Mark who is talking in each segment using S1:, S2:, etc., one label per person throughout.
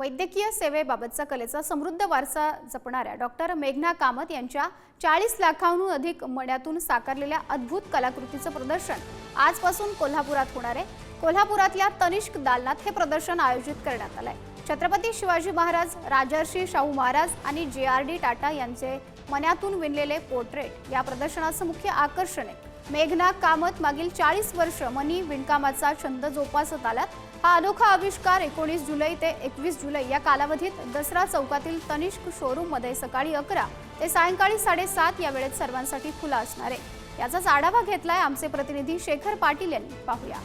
S1: वैद्यकीय सेवेबाबतचा कलेचा समृद्ध वारसा जपणाऱ्या डॉक्टर मेघना कामत यांच्या चाळीस लाखांहून अधिक मण्यातून साकारलेल्या अद्भुत कलाकृतीचं प्रदर्शन आजपासून कोल्हापुरात होणार आहे. कोल्हापुरातल्या तनिष्क दालनात हे प्रदर्शन आयोजित करण्यात आलंय. छत्रपती शिवाजी महाराज राजर्षी शाहू महाराज आणि जे आर डी टाटा यांचे मण्यातून विणलेले पोर्ट्रेट या प्रदर्शनाचं मुख्य आकर्षण आहे. मेघना कामत मागील चाळीस वर्ष मनी विणकामाचा छंद जोपासत आलात हा अनोखा आविष्कार एकोणीस जुलै ते एकवीस जुलै या कालावधीत दसरा चौकातील तनिष्क शोरूममध्ये सकाळी अकरा ते सायंकाळी साडेसात या वेळेत सर्वांसाठी खुला असणार आहे. याचाच आढावा घेतलाय आमचे प्रतिनिधी शेखर पाटील यांनी. पाहूया.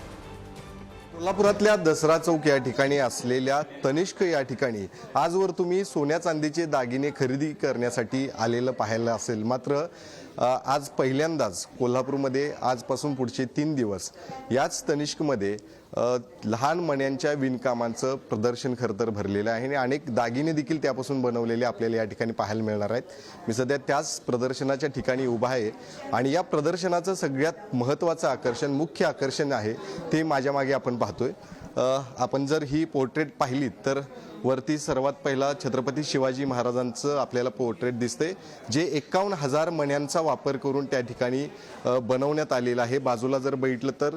S2: कोल्हापुरातल्या दसरा चौक या ठिकाणी असलेल्या तनिष्क या ठिकाणी आजवर तुम्ही सोन्या चांदीचे दागिने खरेदी करण्यासाठी आलेलं पाहायला असेल. मात्र आज पहिल्यांदाच कोल्हापूरमध्ये आजपासून पुढचे तीन दिवस याच तनिष्कमध्ये लहान मण्यांच्या विणकामांचं प्रदर्शन खरं तर भरलेलं आहे आणि अनेक दागिने देखील त्यापासून बनवलेले आपल्याला या ठिकाणी पाहायला मिळणार आहेत. मी सध्या त्याच प्रदर्शनाच्या ठिकाणी उभा आहे आणि या प्रदर्शनाचं सगळ्यात महत्त्वाचं आकर्षण मुख्य आकर्षण आहे ते माझ्या मागे आपण पाहतोय. आपण जर ही पोर्ट्रेट पाहिलीत तर वरती सर्वात पहिला छत्रपती शिवाजी महाराजांचं आपल्याला पोर्ट्रेट दिसते जे एकावन्न हजार मण्यांचा वापर करून त्या ठिकाणी बनवण्यात आलेलं आहे. बाजूला जर बघितलं तर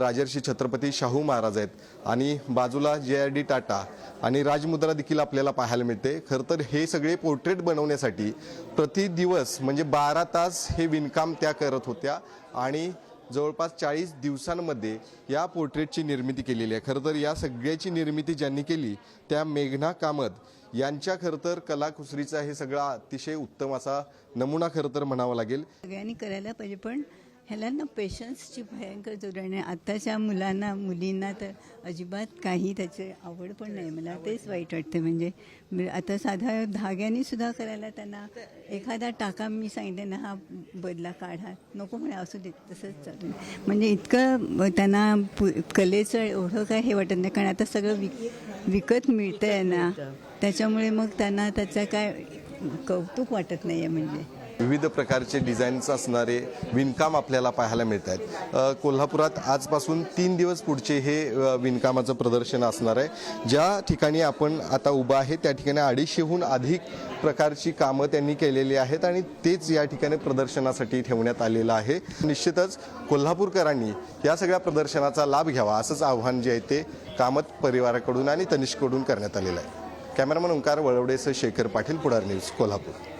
S2: राजर्षी छत्रपती शाहू महाराज आहेत. आणि बाजूला जे आर डी टाटा आणि राजमुद्रा देखील आपल्याला पाहायला मिळते. खरं तर हे सगळे पोर्ट्रेट बनवण्यासाठी प्रति दिवस म्हणजे बारा तास हे विणकाम त्या करत होत्या. आणि जवळपास चाळीस दिवसांमध्ये या पोर्ट्रेटची निर्मिती केलेली आहे. खरं तर या सगळ्याची निर्मिती ज्यांनी केली त्या मेघना कामत यांच्या खरं तर कलाकुसरीचा हे सगळा अतिशय उत्तम असा नमुना खरं तर म्हणावा लागेल.
S3: सगळ्यांनी करायला पाहिजे पण ह्याला ना पेशन्सची भयंकर जोड आणि आत्ताच्या मुलांना मुलींना तर अजिबात काही त्याची आवड पण नाही. मला तेच वाईट वाटते. म्हणजे मी आता साधा धाग्याने सुद्धा करायला त्यांना एखादा टाका मी सांगितले ना हा बदला काढा. नको म्हणे असू दे. तसंच चालू. म्हणजे इतकं त्यांना कलेचं एवढं काय हे वाटत नाही. कारण आता सगळं विक विकत मिळतं आहे ना त्याच्यामुळे मग त्यांना त्याचं काय कौतुक वाटत नाही आहे म्हणजे.
S2: विविध प्रकारचे डिझाईन्स असणारे विणकाम आपल्याला पाहायला मिळत आहेत कोल्हापुरात आजपासून तीन दिवस पुढचे हे विणकामाचं प्रदर्शन असणार आहे. ज्या ठिकाणी आपण आता उभा आहे त्या ठिकाणी अडीचशेहून अधिक प्रकारची कामं त्यांनी केलेली आहेत आणि तेच या ठिकाणी प्रदर्शनासाठी ठेवण्यात आलेलं आहे. निश्चितच कोल्हापूरकरांनी या सगळ्या प्रदर्शनाचा लाभ घ्यावा असंच आव्हान जे आहे ते कामत परिवाराकडून आणि तनिष्कडून करण्यात आलेलं आहे. कॅमेरामन ओंकार वळवडेसह शेखर पाटील पुढार न्यूज कोल्हापूर.